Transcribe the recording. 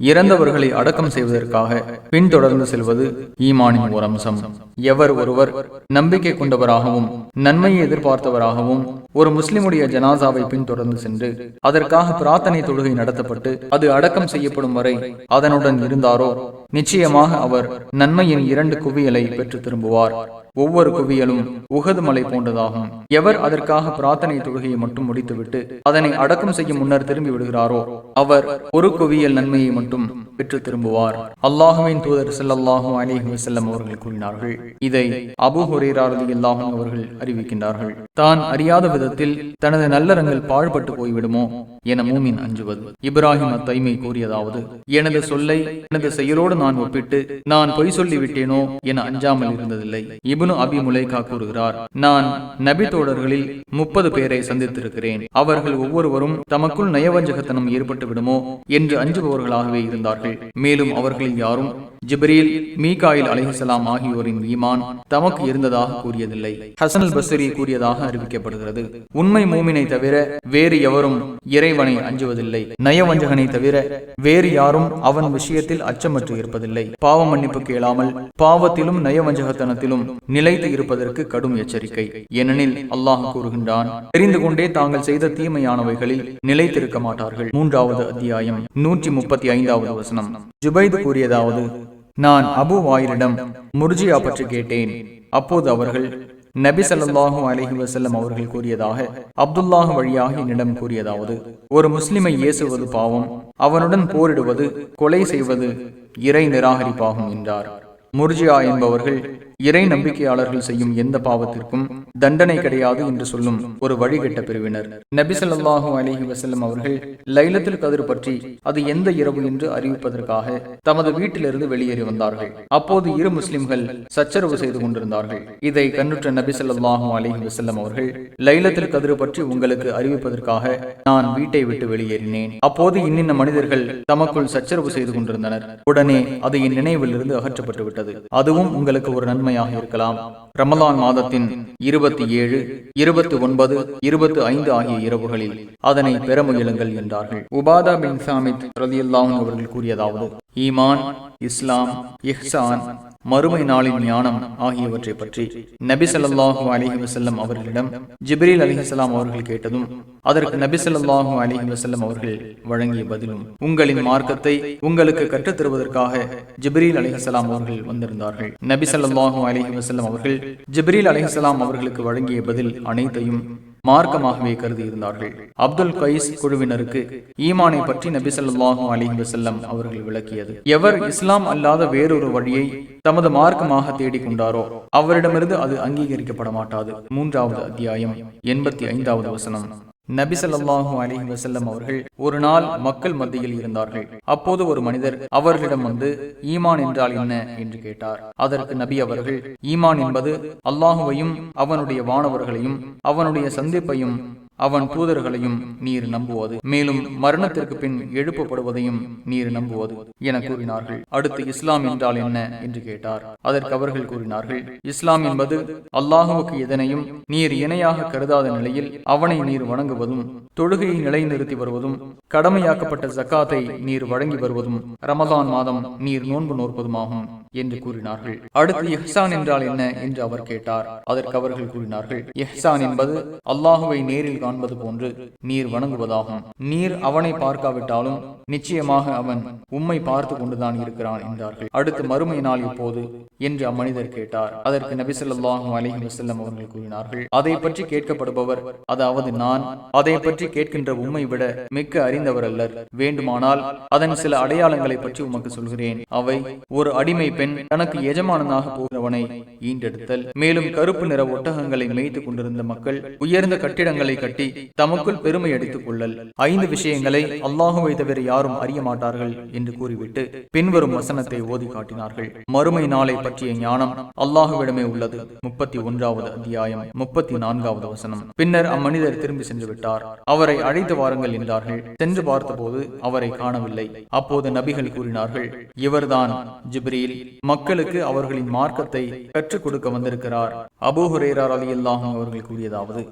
இறந்தவர்களை அடக்கம் செய்வதற்காக பின்தொடர்ந்து செல்வது ஈமானின் ஒரு அம்சம். எவர் ஒருவர் நம்பிக்கை கொண்டவராகவும் நன்மையை எதிர்பார்த்தவராகவும் ஒரு முஸ்லிமுடைய ஜனாசாவை பின்தொடர்ந்து சென்று அதற்காக பிரார்த்தனை தொழுகை நடத்தப்பட்டு அது அடக்கம் செய்யப்படும் வரை அதனுடன் இருந்தாரோ? நிச்சயமாக அவர் நன்மையின் இரண்டு குவியலை பெற்று திரும்புவார். ஒவ்வொரு குவியலும் உகது மலை போன்றதாகும். எவர் அதற்காக பிரார்த்தனை தொழுகையை மட்டும் முடித்துவிட்டு அதனை அடக்கம் செய்யும் முன்னர் திரும்பி விடுகிறாரோ அவர் ஒரு குவியல் நன்மையை மட்டும் பெற்று திரும்புவார். அல்லாஹுவின் தூதர் ஸல்லல்லாஹு அலிஹி வசல்லம் அவர்கள் கூறினார்கள் இதை அபூ ஹுரைரா ரலியல்லாஹு அவர்கள் அறிவிக்கின்றார்கள். தான் அறியாத விதத்தில் தனது நல்லறங்கள் பாழ்பட்டு போய்விடுமோ என மூமின் அஞ்சுவது. இப்ராஹிம் அத்தைமை கூறியதாவது எனது சொல்லை எனது செயலோடு நான் ஒப்பிட்டு நான் பொய் சொல்லிவிட்டேனோ என அஞ்சாமல் இருந்ததில்லை. இபுனு அபி முலைகா கூறுகிறார் நான் நபி தோழர்களில் முப்பது பேரை சந்தித்திருக்கிறேன். அவர்கள் ஒவ்வொருவரும் தமக்குள் நயவஞ்சகத்தனம் ஏற்பட்டு விடுமோ என்று அஞ்சுபவர்களாகவே இருந்தார்கள். மேலும் அவர்களில் யாரும் ஜிப்ரீல் மீகாயில் அலைஹிசலாம் ஆகியோரின் ஈமான் தமக்கு இருந்ததாக கூறியதில்லை. ஹசன் அல் கூறியதாக அறிவிக்கப்படுகிறது. உண்மை மூமினை தவிர வேறு எவரும் இறைவனை அஞ்சுவதில்லை. நயவஞ்சகனை தவிர வேறு யாரும் அவன் விஷயத்தில் அச்சமற்று இருப்பதில்லை. பாவ மன்னிப்பு கேளாமல் பாவத்திலும் நயவஞ்சகத்தனத்திலும் நிலைத்து இருப்பதற்கு கடும் எச்சரிக்கை. ஏனெனில் அல்லாஹ் கூறுகின்றான் தெரிந்து கொண்டே தாங்கள் செய்த தீமையானவைகளில் நிலைத்திருக்க மாட்டார்கள். மூன்றாவது அத்தியாயம் நூற்றி முப்பத்தி ஐந்தாவது வசனம். ஜுபைது கூறியதாவது நான் அபு வாயிலிடம் முர்ஜியா பற்றி கேட்டேன். அப்போது அவர்கள் நபி சல்லாஹூ அலஹி வசல்லம் அவர்கள் கூறியதாக அப்துல்லாஹ் வழியாக என்னிடம் கூறியதாவது ஒரு முஸ்லிமை இயேசுவது பாவம் அவனுடன் போரிடுவது கொலை செய்வது இறை நிராகரிப்பாகும் என்றார். முர்ஜியா என்பவர்கள் இறை நம்பிக்கையாளர்கள் செய்யும் எந்த பாவத்திற்கும் தண்டனை கிடையாது என்று சொல்லும் ஒரு வழிகட்ட பிரிவினர். நபி ஸல்லல்லாஹு வசல்லம் அவர்கள் லைலத்தில் கதிர் பற்றி அது எந்த இரவு என்று அறிவிப்பதற்காக தமது வீட்டிலிருந்து வெளியேறி வந்தார்கள். அப்போது இரு முஸ்லிம்கள் சச்சரவு செய்து கொண்டிருந்தார்கள். இதை கண்ணுற்ற நபி ஸல்லல்லாஹு அலைஹி வஸல்லம் அவர்கள் லைலத்தில் கதிர் பற்றி உங்களுக்கு அறிவிப்பதற்காக நான் வீட்டை விட்டு வெளியேறினேன். அப்போது இன்னின்ன மனிதர்கள் தமக்குள் சச்சரவு செய்து கொண்டிருந்தனர். உடனே அது என் நினைவில் இருந்து அகற்றப்பட்டு விட்டது அதுவும் உங்களுக்கு ஒரு நன்மை நன்மையாக இருக்கலாம். ரமலான் மாதத்தின் இருபத்தி ஏழு இருபத்தி ஒன்பது இருபத்தி ஐந்து ஆகிய இரவுகளில் அதனை பெற முயலுங்கள் என்றார்கள். உபாதா பின் சாமித் ரலியல்லாஹு அவர்கள் கூறியதாவது ஈமான் இஸ்லாம் இஹ்சான் மறுமை நாளின் ஞானம் ஆகியவற்றை பற்றி நபி ஸல்லல்லாஹு அலைஹி அவர்களிடம் ஜிப்ரீல் அலைஹிஸ்ஸலாம் அவர்கள் கேட்டதும் அதற்கு நபி ஸல்லல்லாஹு அலைஹி வஸல்லம் அவர்கள் வழங்கிய பதிலும் உங்களின் மார்க்கத்தை உங்களுக்கு கற்றுத் தருவதற்காக ஜிப்ரீல் அலைஹிஸ்ஸலாம் அவர்கள் வந்திருந்தார்கள். நபி ஸல்லல்லாஹு அலைஹி வஸல்லம் அவர்கள் ஜிப்ரீல் அலைஹிஸ்ஸலாம் அவர்களுக்கு வழங்கிய பதில் அனைத்தையும் மார்க்கமாகவே கருதி இருந்தார்கள் அப்துல் கைஸ் குழுவினருக்கு ஈமானை பற்றி நபி ஸல்லல்லாஹு அலைஹி அவர்கள் விளக்கியது. எவர் இஸ்லாம் அல்லாத வேறொரு வழியை தமது மார்க்கமாக தேடிக்கொண்டாரோ அவரிடமிருந்து அது அங்கீகரிக்கப்பட மாட்டாது மூன்றாவது அத்தியாயம் எண்பத்தி ஐந்தாவது வசனம். நபிசல்லாஹு அலி வசல்லம் அவர்கள் ஒரு நாள் மக்கள் மத்தியில் இருந்தார்கள். அப்போது ஒரு மனிதர் அவர்களிடம் வந்து ஈமான் என்றால் என்ன? என்று கேட்டார். அதற்கு நபி அவர்கள் ஈமான் என்பது அல்லாஹுவையும் அவனுடைய வானவர்களையும் அவனுடைய சந்திப்பையும் அவன் தூதர்களையும் நீர் நம்புவது. மேலும் மரணத்திற்கு பின் எழுப்பப்படுவதையும் நீர் நம்புவது என கூறினார்கள். அடுத்து இஸ்லாம் என்றால் என்ன என்று கேட்டார். அதற்கு அவர்கள் கூறினார்கள் இஸ்லாம் என்பது அல்லாஹுவுக்கு எதனையும் நீர் இணையாக கருதாத நிலையில் அவனை நீர் வணங்குவதும் தொழுகையை நிலைநிறுத்தி வருவதும் கடமையாக்கப்பட்ட ஜக்காத்தை நீர் வழங்கி வருவதும் ரமதான் மாதம் நீர் நோன்பு நோற்பதுமாகும் என்று கூறினார்கள். அடுத்து எஹ்சான் என்றால் என்ன என்று அவர் கேட்டார். அதற்கு அவர்கள் கூறினார்கள் எஹ்சான் என்பது அல்லாஹுவை நேரில் காண்பது போன்று நீர் வணங்குவதாகும் நீர் அவனை பார்க்காவிட்டாலும் நிச்சயமாக அவன் உம்மை பார்த்து கொண்டுதான் இருக்கிறான் என்றார்கள். அடுத்து மறுமை நாள் இப்போது என்று அம்மனிதர் கேட்டார். அதற்கு நபிசல்லாஹும் அலிஹி வசல்லம் அவர்கள் கூறினார்கள் அதை பற்றி கேட்கப்படுபவர் அதாவது நான் அதை பற்றி கேட்கின்ற உம்மை விட மிக்க அறிந்தவர் அல்லர். வேண்டுமானால் அதன் சில அடையாளங்களை பற்றி உமக்கு சொல்கிறேன். அவை ஒரு அடிமை பெண் தனக்கு எஜமானனாக போகிறவனை ஈண்டெடுத்தல் மேலும் கருப்பு நிற ஒட்டகங்களை மேய்த்துக் கொண்டிருந்த மக்கள் உயர்ந்த கட்டிடங்களை கட்டி கட்டி தமக்குள் பெருமை அடித்துக் கொள்ளல். ஐந்து விஷயங்களை அல்லாஹுவை தவிர யாரும் அறிய மாட்டார்கள் என்று கூறிவிட்டு பின்வரும் வசனத்தை ஓதி காட்டினார்கள். மறுமை நாளை பற்றிய ஞானம் அல்லாஹுவிடமே உள்ளது. முப்பத்தி ஒன்றாவது அத்தியாயம் முப்பத்தி நான்காவது வசனம். பின்னர் அம்மனிதர் திரும்பி சென்று விட்டார். அவரை அழைத்து வாருங்கள் என்றார்கள். சென்று பார்த்தபோது அவரை காணவில்லை. அப்போது நபிகள் கூறினார்கள் இவர்தான் ஜிப்ரீல். மக்களுக்கு அவர்களின் மார்க்கத்தை கற்றுக் கொடுக்க வந்திருக்கிறார். அபூ அலி அல்லாஹும் அவர்கள் கூறியதாவது